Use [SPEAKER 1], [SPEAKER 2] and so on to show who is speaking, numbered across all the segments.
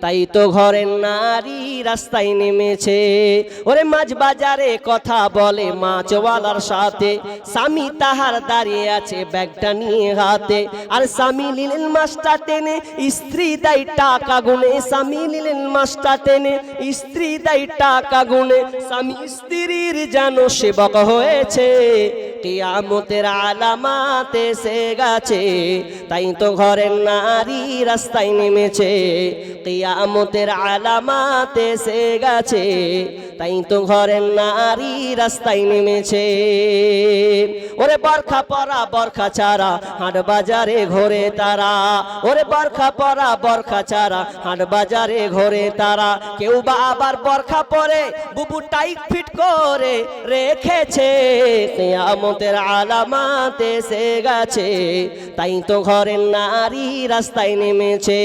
[SPEAKER 1] তাই তো ঘরের নারী রাস্তায় নেমেছে। ওরে মাছ বাজারে কথা বলে মাছওয়ালার সাথে। স্বামী তাহার দাঁড়িয়ে আছে ব্যাগটা নিয়ে হাতে। আর স্বামী নিলেন মাছটা টেনে, স্ত্রী দেয় টাকা গুনে। স্বামী নিলেন মাছটা টেনে, স্ত্রী দেয় টাকা গুনে। স্বামী স্ত্রীর যেন সেবক হয়েছে। কিয়ামতের আলামাতে সে গেছে। তাই তো ঘরের নারী রাস্তায় নেমেছে। কিয়ামতের আলামাতে সে গেছে। তাই তো ঘরের নারী রাস্তায় নেমেছে। ওরে বরখা পরা, বরখা ছাড়া হাট বাজারে ঘোরে তারা। ওরে বরখা পরা, বরখা ছাড়া হাট বাজারে ঘোরে তারা। কেউ বা আবার বরখা পরে বুবু টাইট ফিট করে রেখেছে। কিয়ামতের আলামাতে সে গেছে। তাই তো ঘরের নারী রাস্তায় নেমেছে।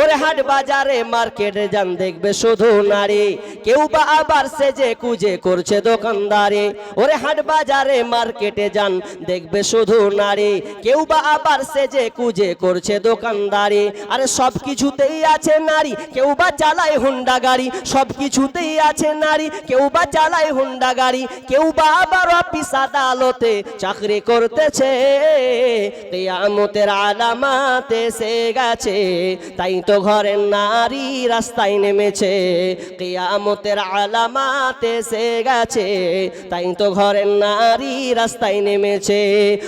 [SPEAKER 1] ওরে হাট বাজারে মার্কেটে যান, দেখবে শুধু নারী। কেউ বা আবার সেজে কুজে করছে দোকানদারে। ওরে হাট বাজারে মার্কেটে যান, দেখবে শুধু নারী। কেউ বা আবার সেজে কুজে করছে দোকানদারি। আরে সব কিছুতেই আছে নারী, কেউ বা চালায় হুন্ডা গাড়ি। সব কিছুতেই আছে নারী, কেউ বা চালায় হুন্ডা গাড়ি। কেউ বা আবার অফিস আদালতে চাকরি করতেছে। কিয়ামতের আলামাতে সে গেছে। তাই তো ঘরের নারী রাস্তায় নেমেছে। কিয়ামতের আলামাতে সে গেছে। তাই তো ঘরের নারী রাস্তায় নেমেছে।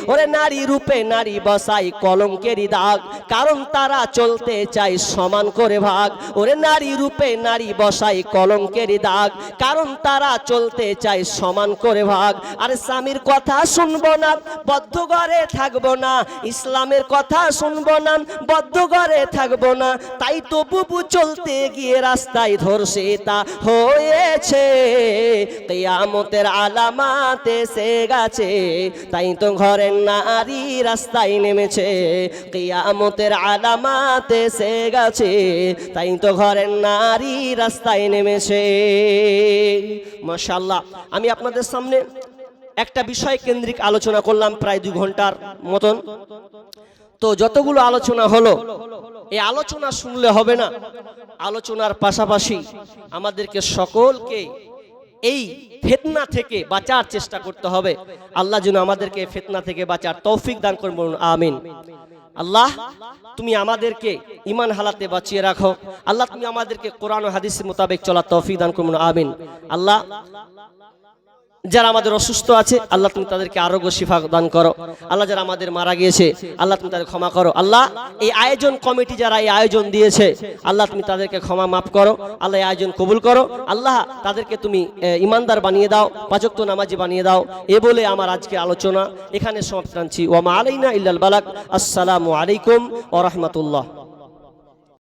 [SPEAKER 1] ওরে নারী রূপে নারী বসাই কলঙ্কেরই দাগ। কারণ তারা চলতে চায় সমান করে ভাগ। ওরে নারী রূপে নারী বসাই কলঙ্কেরই দাগ। কারণ তারা চলতে চায় সমান করে ভাগ। আর স্বামীর কথা শুনব না, বদ্ধ ঘরে থাকব না। ইসলামের কথা শুনব না, বদ্ধ ঘরে থাকব না। তাই তো বুবু চলতে গিয়ে রাস্তায় ধরছে তা হয়েছে। কিয়ামতের আলামাতে সে গেছে, তাই তো ঘরের নারী রাস্তায় নেমেছে। কিয়ামতের আলামাতে সে গেছে, তাই তো ঘরের নারী রাস্তায় নেমেছে। মাশাল্লাহ আমি আপনাদের সামনে একটা বিষয় কেন্দ্রিক আলোচনা করলাম প্রায় দুই ঘণ্টার মতন। তো যতগুলো আলোচনা হলো, এই আলোচনা শুনলে হবে না। আলোচনার পাশাপাশি আমাদেরকে সকলকে এই ফেতনা থেকে বাঁচার চেষ্টা করতে হবে। আল্লাহ যেন আমাদেরকে ফেতনা থেকে বাঁচার তৌফিক দান করুন, বলুন, আমিন। আল্লাহ, তুমি আমাদেরকে ইমান হালাতে বাঁচিয়ে রাখো। আল্লাহ, তুমি আমাদেরকে কোরআন হাদিস মোতাবেক চলার তৌফিক দান করুন, আমিন। আল্লাহ যারা আমাদের অসুস্থ আছে, আল্লাহ তুমি তাদেরকে আরোগ্য শিফা দান করো। আল্লাহ যারা আমাদের মারা গিয়েছে, আল্লাহ তুমি তাদের ক্ষমা করো। আল্লাহ, এই আয়োজন কমিটি যারা এই আয়োজন দিয়েছে, আল্লাহ তুমি তাদেরকে ক্ষমা মাফ করো। আল্লাহ এই আয়োজন কবুল করো। আল্লাহ তাদেরকে তুমি ইমানদার বানিয়ে দাও, পাচক্ত নামাজি বানিয়ে দাও। এ বলে আমার আজকে আলোচনা এখানে সমাপ্ত আনছি ওয়ামা আলাইনা ইল্লাল বালাক। আসসালামু আলাইকুম ওয়া রাহমাতুল্লাহ।